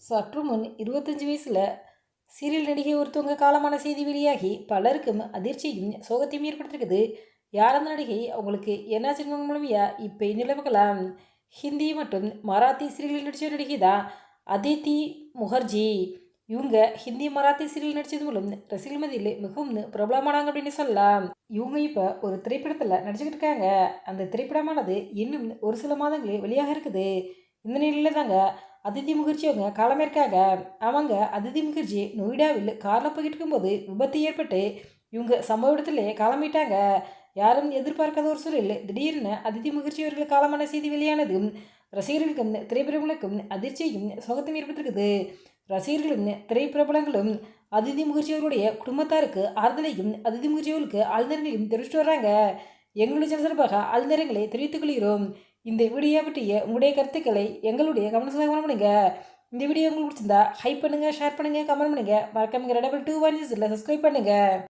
சற்று முன் இருபத்தஞ்சி வயசில் சீரியல் நடிகை ஒருத்தவங்க காலமான செய்தி வெளியாகி பலருக்கும் அதிர்ச்சியும் சோகத்தையும் ஏற்படுத்திருக்குது யார் அந்த நடிகை? அவங்களுக்கு என்னாச்சுன்னு மூலமையா? இப்போ நிலவுகலாம் ஹிந்தி மற்றும் மராத்தி சீரியல் நடித்த நடிகை தான் அதித்தி முகர்ஜி. இவங்க ஹிந்தி மராத்தி சீரியல் நடித்தது மூலம் ரசிகர்கள் மதியில் மிகவும் பிரபலமானாங்க அப்படின்னு சொல்லலாம். இவங்க இப்போ ஒரு திரைப்படத்தில் நடிச்சுக்கிட்டு இருக்காங்க. அந்த திரைப்படமானது இன்னும் ஒரு சில மாதங்களே வெளியாக இருக்குது. இந்த நிலையில் தாங்க அதிதி முகர்ஜி அவங்க காலமேற்காக அவங்க அதிதி முகர்ஜி நொய்டாவில் காரில் போய்கிட்டு இருக்கும்போது விபத்து ஏற்பட்டு இவங்க சம்பவ இடத்துலேயே காலமிட்டாங்க. யாரும் எதிர்பார்க்காத ஒரு சூழலில் திடீர்னு அதிதி முகர்ஜி அவர்கள் காலமான செய்தி வெளியானதும் ரசிகர்களுக்கும் திரைப்பிரபலங்களுக்கும் அதிர்ச்சியும் சோகத்தையும் ஏற்பட்டிருக்குது ரசிகர்களும் திரைப்பிரபலங்களும் அதிதி முகர்ஜி அவருடைய குடும்பத்தாருக்கு ஆறுதலையும் அதிதி முகர்ஜி அவர்களுக்கு ஆழ்ந்தர்களையும் தெரிவிச்சுட்டு வர்றாங்க. எங்களுடைய சார்பாக ஆழ்ந்தரங்களை தெரிவித்துக் கொள்கிறோம். இந்த வீடியோ பற்றிய உங்களுடைய கருத்துக்களை எங்களுடைய கமெண்ட்ஸில் கவனம் பண்ணுங்கள் இந்த வீடியோ உங்களுக்கு பிடிச்சிருந்தா ஹைப் பண்ணுங்கள் ஷேர் பண்ணுங்கள் கமெண்ட் பண்ணுங்கள் மறக்காம டபுள் டூ ஒன் சப்ஸ்கிரைப் பண்ணுங்கள்